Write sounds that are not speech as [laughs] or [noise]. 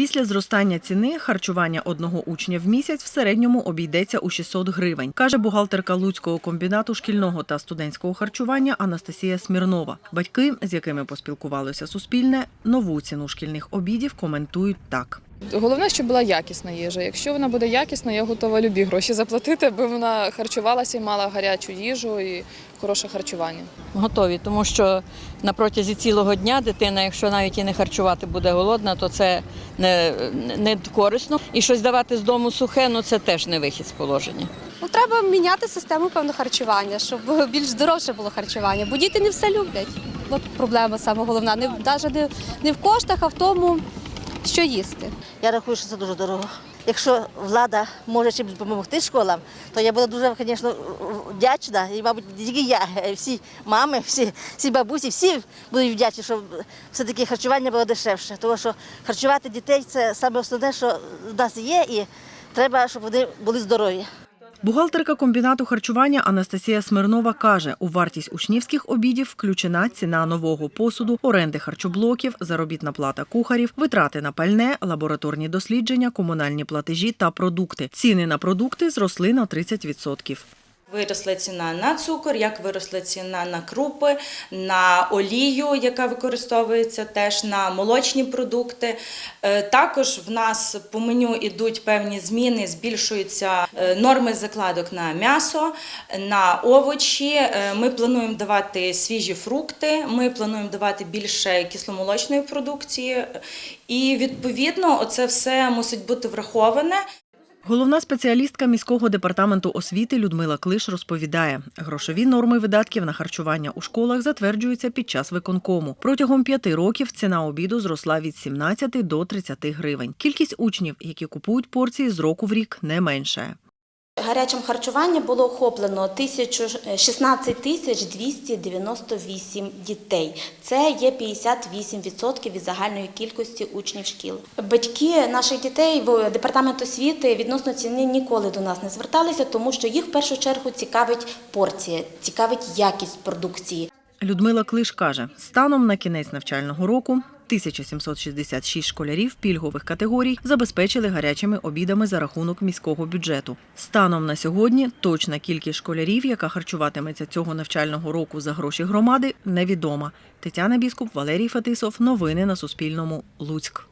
Після зростання ціни харчування одного учня в місяць в середньому обійдеться у 600 гривень, каже бухгалтерка Луцького комбінату шкільного та студентського харчування Анастасія Смірнова. Батьки, з якими поспілкувалося Суспільне, нову ціну шкільних обідів коментують так. Головне, щоб була якісна їжа. Якщо вона буде якісна, я готова любі гроші заплатити, аби вона харчувалася і мала гарячу їжу і хороше харчування. готові, тому що на протязі цілого дня дитина, якщо навіть і не харчувати буде голодна, то це не, не корисно. І щось давати з дому сухе, ну це теж не вихід з положення. Ну, треба міняти систему певно харчування, щоб [laughs] більш здоровше було харчування, бо діти не все люблять. От проблема саме головна. Не навіть не, не в коштах, а в тому, що їсти. Я рахую, що це дуже дорого. Якщо влада може чимось допомогти школам, то я буду дуже, звісно, вдячна. І, мабуть, тільки я, всі мами, всі, всі бабусі, всі будуть вдячні, щоб все-таки харчування було дешевше. Тому що харчувати дітей це саме основне, що в нас є, і треба, щоб вони були здорові. Бухгалтерка комбінату харчування Анастасія Смирнова каже, у вартість учнівських обідів включена ціна нового посуду, оренди харчоблоків, заробітна плата кухарів, витрати на пальне, лабораторні дослідження, комунальні платежі та продукти. Ціни на продукти зросли на 30%. Виросла ціна на цукор, як виросла ціна на крупи, на олію, яка використовується теж на молочні продукти. Е, Також в нас по меню йдуть певні зміни, збільшуються е, норми закладок на м'ясо, на овочі. Е, Ми плануємо давати свіжі фрукти, ми плануємо давати більше кисломолочної продукції. І відповідно, оце все мусить бути враховане. Головна спеціалістка міського департаменту освіти Людмила Клиш розповідає, грошові норми видатків на харчування у школах затверджуються під час виконкому. Протягом п'яти років ціна обіду зросла від 17 до 30 гривень. Кількість учнів, які купують порції, з року в рік не меншає. Гарячим харчуванням було охоплено 16 тисяч 298 дітей. Це є 58% від загальної кількості учнів шкіл. Батьки наших дітей в департамент освіти відносно ціни ніколи до нас не зверталися, тому що їх в першу чергу цікавить порція, цікавить якість продукції. Людмила Клиш каже, станом на кінець навчального року 1766 школярів пільгових категорій забезпечили гарячими обідами за рахунок міського бюджету. Станом на сьогодні точна кількість школярів, яка харчуватиметься цього навчального року за гроші громади, невідома. Тетяна Біскуп, Валерій Фетисов. Новини на Суспільному. Луцьк.